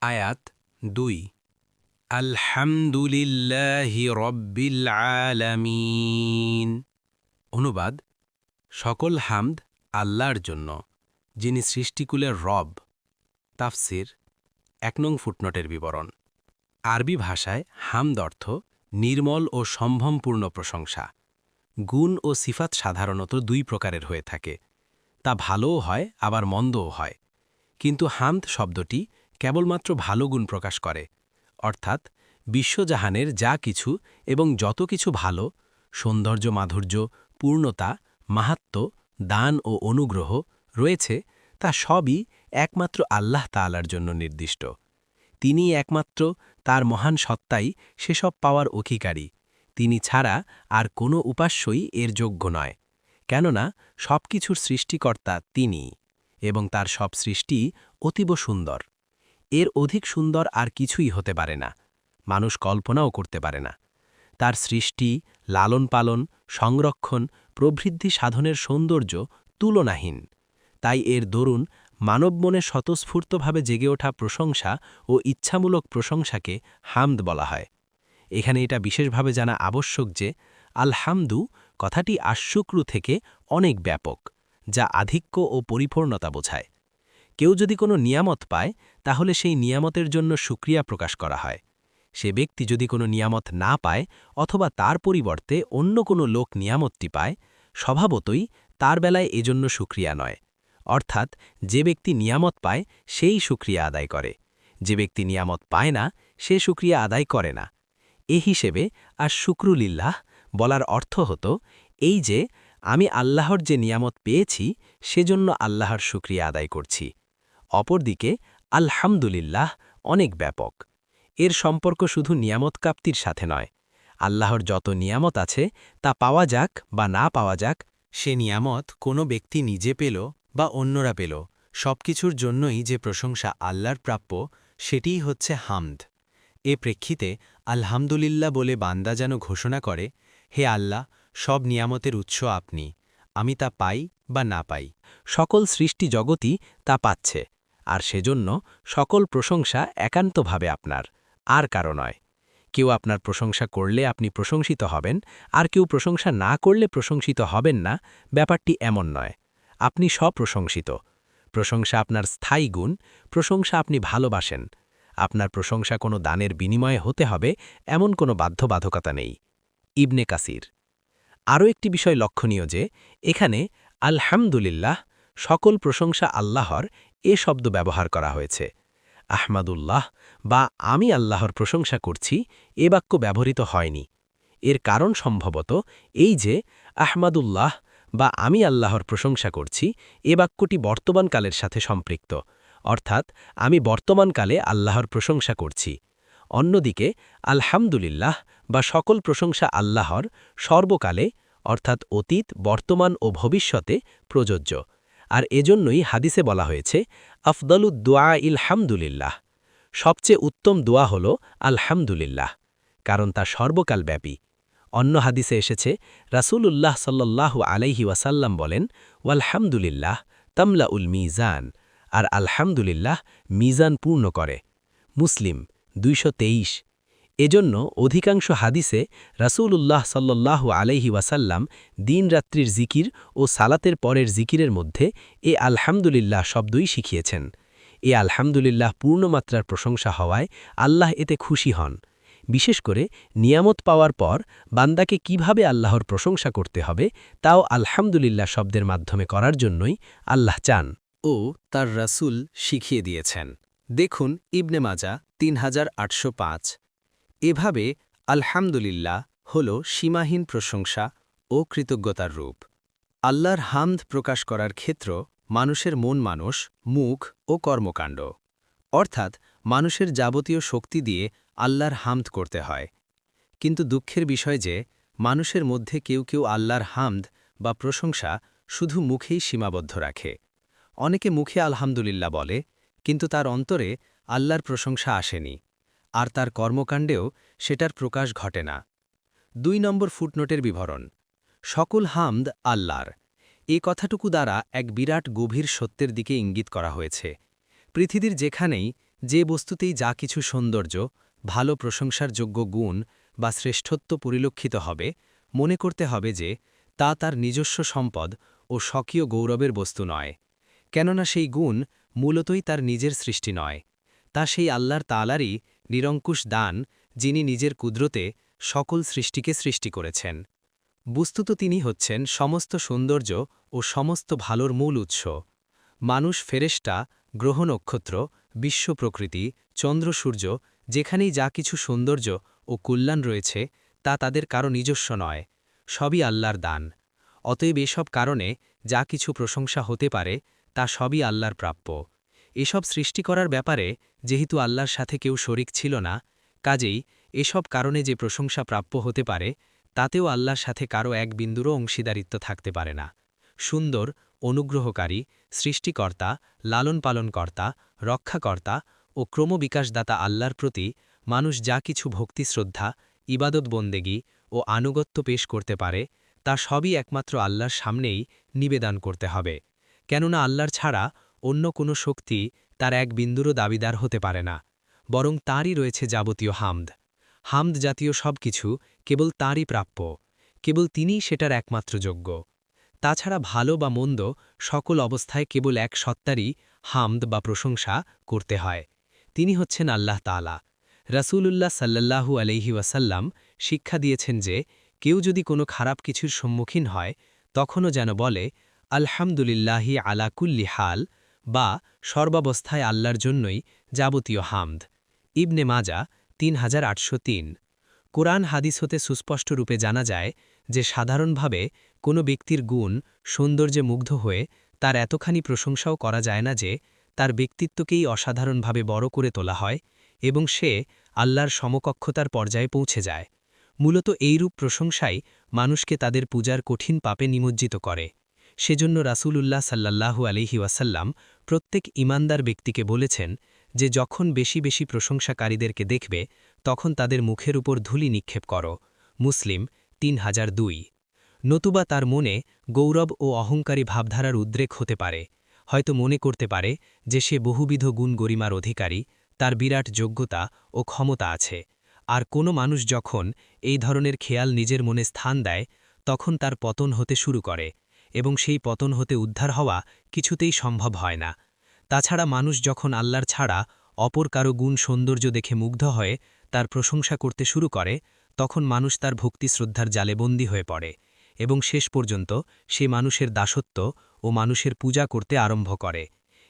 আয়াত দুই। আলহামদুলিল্লাহি রব্বিল আলামিন। অনুবাদ, সকল হামদ আল্লাহর জন্য, যিনি সৃষ্টিকুলের রব। তাফসির, এক নং ফুটনোটের বিবরণ। আরবি ভাষায় হামদ অর্থ নির্মল ও সম্ভ্রমপূর্ণ প্রশংসা। গুণ ও সিফাত সাধারণত দুই প্রকারের হয়ে থাকে। তা ভালোও হয়, আবার মন্দও হয়। কিন্তু হামদ শব্দটি কেবলমাত্র ভালো গুণ প্রকাশ করে, অর্থাৎ বিশ্বজাহানের যা কিছু এবং যত কিছু ভালো, সৌন্দর্য মাধুর্য, পূর্ণতা, মাহাত্ম, দান ও অনুগ্রহ রয়েছে, তা সবই একমাত্র আল্লাহ তালার জন্য নির্দিষ্ট। তিনি একমাত্র, তার মহান সত্তাই সেসব পাওয়ার অধিকারী। তিনি ছাড়া আর কোনো উপাস্যই এর যোগ্য নয়। কেননা সব কিছুর সৃষ্টিকর্তা তিনি এবং তার সব সৃষ্টি অতীব সুন্দর। এর অধিক সুন্দর আর কিছুই হতে পারে না। মানুষ কল্পনাও করতে পারে না। তার সৃষ্টি লালন পালন সংরক্ষণ প্রবৃদ্ধি সাধনের সৌন্দর্য তুলনাহীন। তাই এর দরুন মানব মনে স্বতঃস্ফূর্তভাবে জেগে ওঠা প্রশংসা ও ইচ্ছামূলক প্রশংসাকে হামদ বলা হয়। এখানে এটা বিশেষভাবে জানা আবশ্যক যে, আলহামদু কথাটি আশুক্রু থেকে অনেক ব্যাপক, যা আধিক্য ও পরিপূর্ণতা বোঝায়। কেউ যদি কোনো নিয়ামত পায়, তাহলে সেই নিয়ামতের জন্য সুক্রিয়া প্রকাশ করা হয়। সে ব্যক্তি যদি কোনো নিয়ামত না পায় অথবা তার পরিবর্তে অন্য কোনো লোক নিয়ামতটি পায়, স্বভাবতই তার বেলায় এজন্য সুক্রিয়া নয়। অর্থাৎ, যে ব্যক্তি নিয়ামত পায়, সেই সুক্রিয়া আদায় করে। যে ব্যক্তি নিয়ামত পায় না, সে সুক্রিয়া আদায় করে না। এ হিসেবে আর শুক্রুলিল্লাহ বলার অর্থ হতো, এই যে, আমি আল্লাহর যে নিয়ামত পেয়েছি, সেজন্য আল্লাহর শুক্রিয়া আদায় করছি। অপরদিকে, আলহামদুলিল্লাহ, অনেক ব্যাপক। এর সম্পর্ক শুধু নিয়ামত কাপ্তির সাথে নয়। আল্লাহর যত নিয়ামত আছে, তা পাওয়া যাক বা না পাওয়া যাক, সে নিয়ামত কোনো ব্যক্তি নিজে পেল বা অন্যরা পেল। সব কিছুর জন্যই যে প্রশংসা আল্লাহর প্রাপ্য, সেটিই হচ্ছে হামদ। এ প্রেক্ষিতে আলহামদুলিল্লাহ বলে বান্দা যেন ঘোষণা করে, হে আল্লাহ, সব নিয়ামতের উৎস আপনি। আমি তা পাই বা না পাই। সকল সৃষ্টি জগতই তা পাচ্ছে। আর সেজন্য সকল প্রশংসা একান্তভাবে আপনার, আর কারও নয়। কেউ আপনার প্রশংসা করলে আপনি প্রশংসিত হবেন, আর কেউ প্রশংসা না করলে প্রশংসিত হবেন না, ব্যাপারটি এমন নয়। আপনি স্বপ্রশংসিত। প্রশংসা আপনার স্থায়ী গুণ, প্রশংসা আপনি ভালোবাসেন। আপনার প্রশংসা কোনো দানের বিনিময়ে হতে হবে, এমন কোনো বাধ্যবাধকতা নেই। ইবনে কাসির। আরও একটি বিষয় লক্ষণীয় যে, এখানে আলহামদুলিল্লাহ, সকল প্রশংসা আল্লাহর এ শব্দ ব্যবহার করা হয়েছে। আহমাদুল্লাহ বা আমি আল্লাহর প্রশংসা করছি, এ বাক্য ব্যবহৃত হয়নি। এর কারণ সম্ভবত এই যে, আহমাদুল্লাহ বা আমি আল্লাহর প্রশংসা করছি, এ বাক্যটি বর্তমানকালের সাথে সম্পৃক্ত। অর্থাৎ, আমি বর্তমানকালে আল্লাহর প্রশংসা করছি। অন্যদিকে, আলহামদুলিল্লাহ বা সকল প্রশংসা আল্লাহর সর্বকালে, অর্থাৎ অতীত, বর্তমান ও ভবিষ্যতে প্রযোজ্য। আর এজন্যই হাদিসে বলা হয়েছে আফদলুদ্দোয়া ইলহামদুলিল্লাহ। সবচেয়ে উত্তম দোয়া হল আলহামদুলিল্লাহ, কারণ তা সর্বকালব্যাপী। অন্য হাদিসে এসেছে, রাসূলুল্লাহ সাল্লাল্লাহু আলাইহি ওয়াসাল্লাম বলেন, ওয়ালহামদুলিল্লাহ তামলা উল মিজান, আর আলহামদুলিল্লাহ মিজান পূর্ণ করে। মুসলিম, দুইশ তেইশ এজন্য অধিকাংশ হাদিসে রাসূলুল্লাহ সাল্লাল্লাহু আলাইহি ওয়াসাল্লাম দিনরাত্রির জিকির ও সালাতের পরের জিকিরের মধ্যে এ আলহামদুলিল্লাহ শব্দই শিখিয়েছেন। এ আলহামদুলিল্লাহ পূর্ণমাত্রার প্রশংসা হওয়ায় আল্লাহ এতে খুশি হন। বিশেষ করে নিয়ামত পাওয়ার পর বান্দাকে কীভাবে আল্লাহর প্রশংসা করতে হবে তাও আলহামদুলিল্লাহ শব্দের মাধ্যমে করার জন্যই আল্লাহ চান। ও তার রাসূল শিখিয়ে দিয়েছেন। দেখুন ইবনে মাজা তিন এভাবে আলহামদুলিল্লাহ হল সীমাহীন প্রশংসা ও কৃতজ্ঞতার রূপ। আল্লাহর হামদ প্রকাশ করার ক্ষেত্র মানুষের মন মানুষ মুখ ও কর্মকাণ্ড। অর্থাৎ মানুষের যাবতীয় শক্তি দিয়ে আল্লাহর হামদ করতে হয়। কিন্তু দুঃখের বিষয় যে, মানুষের মধ্যে কেউ কেউ আল্লাহর হামদ বা প্রশংসা শুধু মুখেই সীমাবদ্ধ রাখে। অনেকে মুখে আলহামদুলিল্লাহ বলে, কিন্তু তার অন্তরে আল্লাহর প্রশংসা আসেনি। আর তার কর্মকাণ্ডেও সেটার প্রকাশ ঘটে না। দুই নম্বর ফুটনোটের বিবরণ। সকল হামদ আল্লাহর। এ কথাটুকু দ্বারা এক বিরাট গভীর সত্যের দিকে ইঙ্গিত করা হয়েছে। পৃথিবীর যেখানেই যে বস্তুতেই যা কিছু সৌন্দর্য, ভালো প্রশংসার যোগ্য গুণ বা শ্রেষ্ঠত্ব পরিলক্ষিত হবে, মনে করতে হবে যে তা তার নিজস্ব সম্পদ ও স্বকীয় গৌরবের বস্তু নয়। কেননা সেই গুণ মূলতই তার নিজের সৃষ্টি নয়। তা সেই আল্লাহর তালারই নিরঙ্কুশ দান যিনি নিজের কুদরতে সকল সৃষ্টিকে সৃষ্টি করেছেন। বস্তুত তিনি হচ্ছেন সমস্ত সৌন্দর্য ও সমস্ত ভালোর মূল উৎস। মানুষ ফেরেস্টা গ্রহ নক্ষত্র, বিশ্ব প্রকৃতি, চন্দ্র সূর্য, যেখানেই যা কিছু সৌন্দর্য ও কল্যাণ রয়েছে, তা তাদের কারও নিজস্ব নয়, সবই আল্লাহর দান। অতএব এসব কারণে যা কিছু প্রশংসা হতে পারে, তা সবই আল্লাহর প্রাপ্য। এসব সৃষ্টি করার ব্যাপারে যেহেতু আল্লাহর সাথে কেউ শরিক ছিল না, কাজেই এসব কারণে যে প্রশংসা প্রাপ্য হতে পারে, তাতেও আল্লাহর সাথে কারও এক বিন্দুরও অংশীদারিত্ব থাকতে পারে না। সুন্দর, অনুগ্রহকারী, সৃষ্টিকর্তা লালন পালনকর্তা রক্ষাকর্তা ও ক্রমবিকাশদাতা আল্লাহর প্রতি মানুষ যা কিছু ভক্তি, শ্রদ্ধা, ইবাদত, বন্দেগী ও আনুগত্য পেশ করতে পারে, তা সবই একমাত্র আল্লাহর সামনেই নিবেদন করতে হবে। কেননা আল্লাহর ছাড়া অন্য কোনো শক্তি তার এক বিন্দুরও দাবিদার হতে পারে না, বরং তাঁরই রয়েছে যাবতীয় হামদ। হামদ জাতীয় সব কিছু কেবল তাঁরই প্রাপ্য, কেবল তিনিই সেটার একমাত্র যোগ্য। তাছাড়া ভালো বা মন্দ সকল অবস্থায় কেবল এক সত্তারই হামদ বা প্রশংসা করতে হয়। তিনি হচ্ছেন আল্লাহ তালা রাসূলুল্লাহ সাল্লাল্লাহু আলহি ওয়াসাল্লাম শিক্ষা দিয়েছেন যে, কেউ যদি কোনো খারাপ কিছুর সম্মুখীন হয়, তখনও যেন বলে, আলহামদুলিল্লাহি আলা কুল্লি হাল। বা সর্বাবস্থায় আল্লাহর জন্যই যাবতীয় হামদ। ইবনে মাজা তিন হাজার আটশো তিন। কোরআন হাদিস হতে সুস্পষ্ট রূপে জানা যায় যে সাধারণভাবে কোনো ব্যক্তির গুণ সৌন্দর্যে মুগ্ধ হয়ে তার এতখানি প্রশংসাও করা যায় না যে তার ব্যক্তিত্বকেই অসাধারণভাবে বড় করে তোলা হয় এবং সে আল্লাহর সমকক্ষতার পর্যায়ে পৌঁছে যায়। মূলত এইরূপ প্রশংসাই মানুষকে তাদের পূজার কঠিন পাপে নিমজ্জিত করে। সেজন্য রাসূলুল্লাহ সাল্লাল্লাহু আলিহি ওয়াসাল্লাম প্রত্যেক ইমানদার ব্যক্তিকে বলেছেন যে যখন বেশি বেশি প্রশংসাকারীদেরকে দেখবে, তখন তাদের মুখের উপর ধুলি নিক্ষেপ করো। মুসলিম, তিন হাজার দুই। নতুবা তার মনে গৌরব ও অহংকারী ভাবধারার উদ্রেক হতে পারে। হয়তো মনে করতে পারে যে সে বহুবিধ গুণ গরিমার অধিকারী, তার বিরাট যোগ্যতা ও ক্ষমতা আছে। আর কোনো মানুষ যখন এই ধরনের খেয়াল নিজের মনে স্থান দেয়, তখন তার পতন হতে শুরু করে। এবং সেই পতন হতে উদ্ধার হওয়া কিছুতেই সম্ভব হয় না। তাছাড়া মানুষ যখন আল্লাহর ছাড়া অপর কারও গুণ সৌন্দর্য দেখে মুগ্ধ হয়ে তার প্রশংসা করতে শুরু করে, তখন মানুষ তার ভক্তি শ্রদ্ধার জালে বন্দী হয়ে পড়ে এবং শেষ পর্যন্ত সে মানুষের দাসত্ব ও মানুষের পূজা করতে আরম্ভ করে।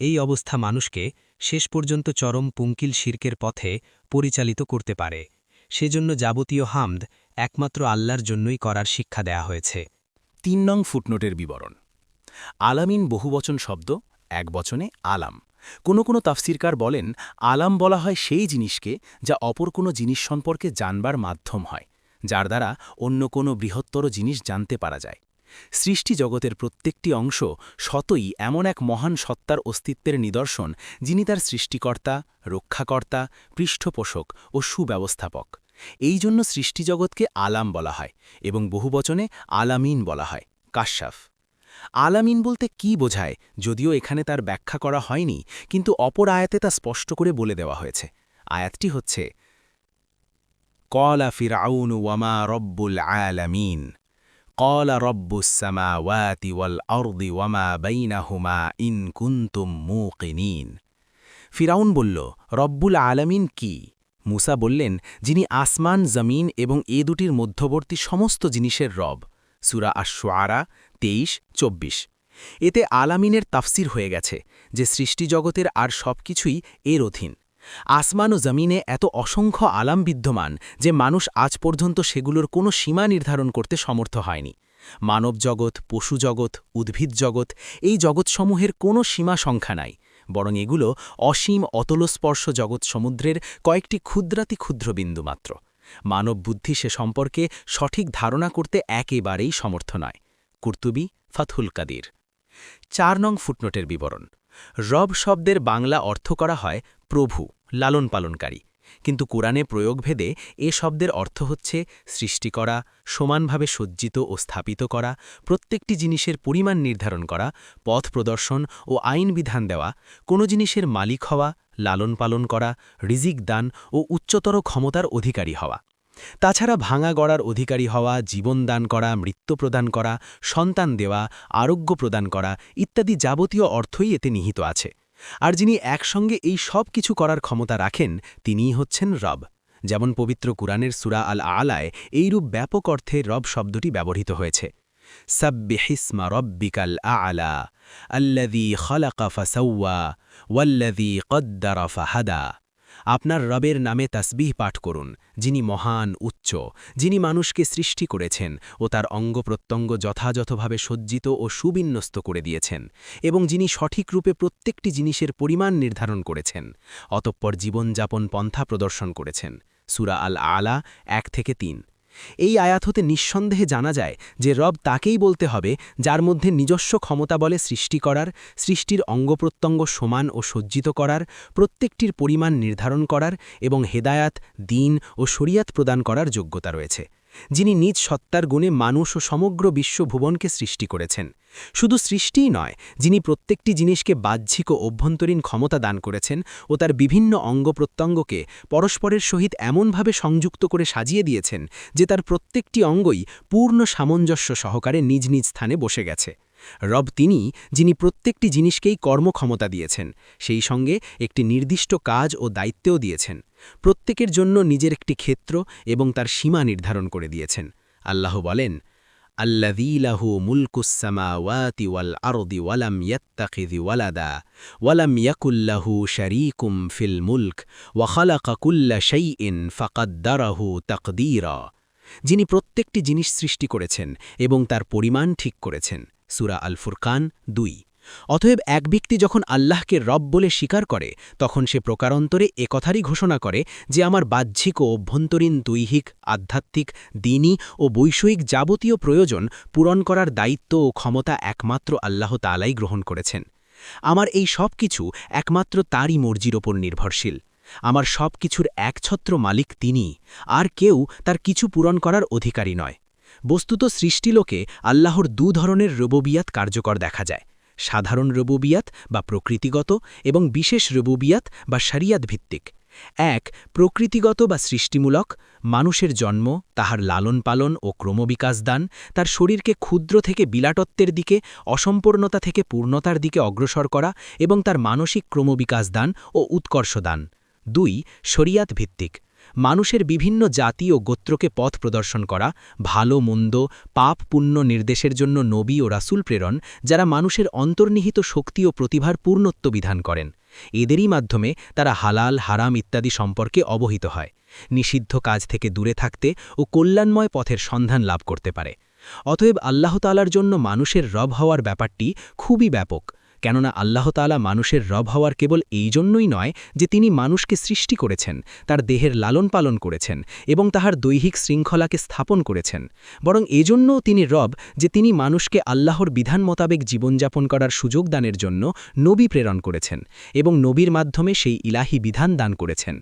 এই অবস্থা মানুষকে শেষ পর্যন্ত চরম পুঙ্কিল শির্কের পথে পরিচালিত করতে পারে। সেজন্য যাবতীয় হামদ একমাত্র আল্লাহর জন্যই করার শিক্ষা দেয়া হয়েছে। তিন নং ফুটনোটের বিবরণ। আলামিন বহুবচন শব্দ, এক বচনে আলাম। কোনো কোনো তাফসিরকার বলেন, আলাম বলা হয় সেই জিনিসকে যা অপর কোনো জিনিস সম্পর্কে জানবার মাধ্যম হয়, যার দ্বারা অন্য কোনো বৃহত্তর জিনিস জানতে পারা যায়। সৃষ্টি জগতের প্রত্যেকটি অংশ শতই এমন এক মহান সত্তার অস্তিত্বের নিদর্শন, যিনি তার সৃষ্টিকর্তা, রক্ষাকর্তা, পৃষ্ঠপোষক ও সুব্যবস্থাপক। এই জন্য সৃষ্টিজগৎকে আলাম বলা হয় এবং বহুবচনে আলামিন বলা হয় কাশ্যাফ আলামিন বলতে কি বোঝায় যদিও এখানে তার ব্যাখ্যা করা হয়নি, কিন্তু অপর আয়াতে তা স্পষ্ট করে বলে দেওয়া হয়েছে। আয়াতটি হচ্ছে, কলা ফিরাউন ওয়ামা রব্বুল আলামিন, কলা রব্বুসামাওয়াতি ওয়াল অর্দি ওয়ামা বাইনাহুমা ইন কুন্তুম মুকিনিন। ফিরাউন বলল, রব্বুল আলামিন কি? মুসা বললেন, যিনি আসমান, জমিন এবং এ দুটির মধ্যবর্তী সমস্ত জিনিসের রব। সুরা আশোয়ারা তেইশ, চব্বিশ। এতে আলামিনের তাফসির হয়ে গেছে যে সৃষ্টিজগতের আর সব কিছুই এর অধীন। আসমান ও জমিনে এত অসংখ্য আলাম বিদ্যমান যে মানুষ আজ পর্যন্ত সেগুলোর কোনো সীমা নির্ধারণ করতে সমর্থ হয়নি। মানব জগৎ পশু জগৎ উদ্ভিদ জগৎ এই জগৎসমূহের কোনো সীমা সংখ্যা নাই। বরং এগুলো অসীম অতলস্পর্শ জগৎ সমুদ্রের কয়েকটি ক্ষুদ্রাতি ক্ষুদ্র বিন্দু মাত্র। মানব বুদ্ধি সে সম্পর্কে সঠিক ধারণা করতে একেবারেই সমর্থ নয়। কুর্তুবি ফাথুল কাদির। চার নং ফুটনোটের বিবরণ। রব শব্দের বাংলা অর্থ করা হয় প্রভু লালন পালনকারী কিন্তু কোরআনে প্রয়োগভেদে এ শব্দের অর্থ হচ্ছে সৃষ্টি করা, সমানভাবে সজ্জিত ও স্থাপিত করা, প্রত্যেকটি জিনিসের পরিমাণ নির্ধারণ করা, পথ প্রদর্শন ও আইন বিধান দেওয়া, কোনো জিনিসের মালিক হওয়া, লালন পালন করা, রিজিক দান ও উচ্চতর ক্ষমতার অধিকারী হওয়া। তাছাড়া ভাঙা গড়ার অধিকারী হওয়া, জীবন দান করা, মৃত্যু প্রদান করা, সন্তান দেওয়া, আরোগ্য প্রদান করা ইত্যাদি যাবতীয় অর্থই এতে নিহিত আছে। আর যিনি একসঙ্গে এই সব কিছু করার ক্ষমতা রাখেন, তিনিই হচ্ছেন রব। যেমন পবিত্র কুরআনের সুরা আল আলায় এইরূপ ব্যাপক অর্থে রব শব্দটি ব্যবহৃত হয়েছে। সাব্বিহিসমা রব্বিকাল আলা, আল্লাযী খলাকা ফাসাওয়া, ওয়াল্লাযী কদ্দারা ফাহাদা। আপনার রবের নামে তাসবিহ পাঠ করুন, যিনি মহান যিনি মানুষকে সৃষ্টি করেছেন ও তার অঙ্গ প্রত্যঙ্গ যথাযথভাবে সজ্জিত ও সুবিন্যস্ত করে দিয়েছেন এবং যিনি সঠিক রূপে প্রত্যেকটি জিনিসের পরিমাণ নির্ধারণ করেছেন, অতঃপর জীবনযাপন পন্থা প্রদর্শন করেছেন। সুরা আল আলা এক থেকে তিন। এই আয়াত হতে নিঃসন্দেহে জানা যায় যে রব তাকেই বলতে হবে যার মধ্যে নিজস্ব ক্ষমতা বলে সৃষ্টি করার, সৃষ্টির অঙ্গপ্রত্যঙ্গ সমান ও সজ্জিত করার, প্রত্যেকটির পরিমাণ নির্ধারণ করার এবং হেদায়াত, দিন ও শরিয়াত প্রদান করার যোগ্যতা রয়েছে। যিনি নিজ সত্তার গুণে মানুষ ও সমগ্র বিশ্ব ভুবনকে সৃষ্টি করেছেন। শুধু সৃষ্টিই নয়, যিনি প্রত্যেকটি জিনিসকে বাহ্যিক ও অভ্যন্তরীণ ক্ষমতা দান করেছেন ও তার বিভিন্ন অঙ্গ প্রত্যঙ্গকে পরস্পরের সহিত এমনভাবে সংযুক্ত করে সাজিয়ে দিয়েছেন যে তার প্রত্যেকটি অঙ্গই পূর্ণ সামঞ্জস্য সহকারে নিজ নিজ স্থানে বসে গেছে। রব তিনি, যিনি প্রত্যেকটি জিনিসকেই কর্মক্ষমতা দিয়েছেন, সেই সঙ্গে একটি নির্দিষ্ট কাজ ও দায়িত্বও দিয়েছেন। প্রত্যেকের জন্য নিজের একটি ক্ষেত্র এবং তার সীমা নির্ধারণ করে দিয়েছেন। আল্লাহ বলেন আল্লাহু মুলকুসামাওয়াতি আরদি যিনি প্রত্যেকটি জিনিস সৃষ্টি করেছেন এবং তার পরিমাণ ঠিক করেছেন। সুরা আল ফুরকান দুই। অতএব এক ব্যক্তি যখন আল্লাহকে রব বলে স্বীকার করে, তখন সে প্রকারান্তরে একথারই ঘোষণা করে যে আমার বাহ্যিক ও অভ্যন্তরীণ দৈহিক, আধ্যাত্মিক, দিনী ও বৈষয়িক যাবতীয় প্রয়োজন পূরণ করার দায়িত্ব ও ক্ষমতা একমাত্র আল্লাহ তালাই গ্রহণ করেছেন। আমার এই সব কিছু একমাত্র তারই মর্জির ওপর নির্ভরশীল। আমার সব কিছুর একছত্র মালিক তিনি, আর কেউ তার কিছু পূরণ করার অধিকারী নয়। বস্তুত সৃষ্টিলোকে আল্লাহর দু ধরনের রববিয়াত কার্যকর দেখা যায়। সাধারণ রবুবিয়াত বা প্রকৃতিগত এবং বিশেষ রবুবিয়াত বা শরিয়াত ভিত্তিক। এক, প্রকৃতিগত বা সৃষ্টিমূলক, মানুষের জন্ম, তাহার লালন পালন ও ক্রমবিকাশ দান, তার শরীরকে ক্ষুদ্র থেকে বিলাটত্বের দিকে, অসম্পূর্ণতা থেকে পূর্ণতার দিকে অগ্রসর করা এবং তার মানসিক ক্রমবিকাশ দান ও উৎকর্ষ দান। দুই, শরিয়াত ভিত্তিক। মানুষের বিভিন্ন জাতি ও গোত্রকে পথ প্রদর্শন করা, ভালো, মন্দ, পাপ, পুণ্য নির্দেশের জন্য নবী ও রাসুল প্রেরণ, যারা মানুষের অন্তর্নিহিত শক্তি ও প্রতিভার পূর্ণত্ব বিধান করেন। এদেরই মাধ্যমে তারা হালাল, হারাম ইত্যাদি সম্পর্কে অবহিত হয়। নিষিদ্ধ কাজ থেকে দূরে থাকতে ও কল্যাণময় পথের সন্ধান লাভ করতে পারে। অতএব আল্লাহতালার জন্য মানুষের রব হওয়ার ব্যাপারটি খুবই ব্যাপক। কেননা আল্লাহ তালা মানুষের রব হওয়ার কেবল এই জন্যই নয় যে তিনি মানুষকে সৃষ্টি করেছেন, তার দেহের লালন পালন করেছেন এবং তাহার দৈহিক শৃঙ্খলাকে স্থাপন করেছেন। বরং এজন্যও তিনি রব যে তিনি মানুষকে আল্লাহর বিধান মোতাবেক জীবনযাপন করার সুযোগ দানের জন্য নবী প্রেরণ করেছেন এবং নবীর মাধ্যমে সেই ইলাহি বিধান দান করেছেন।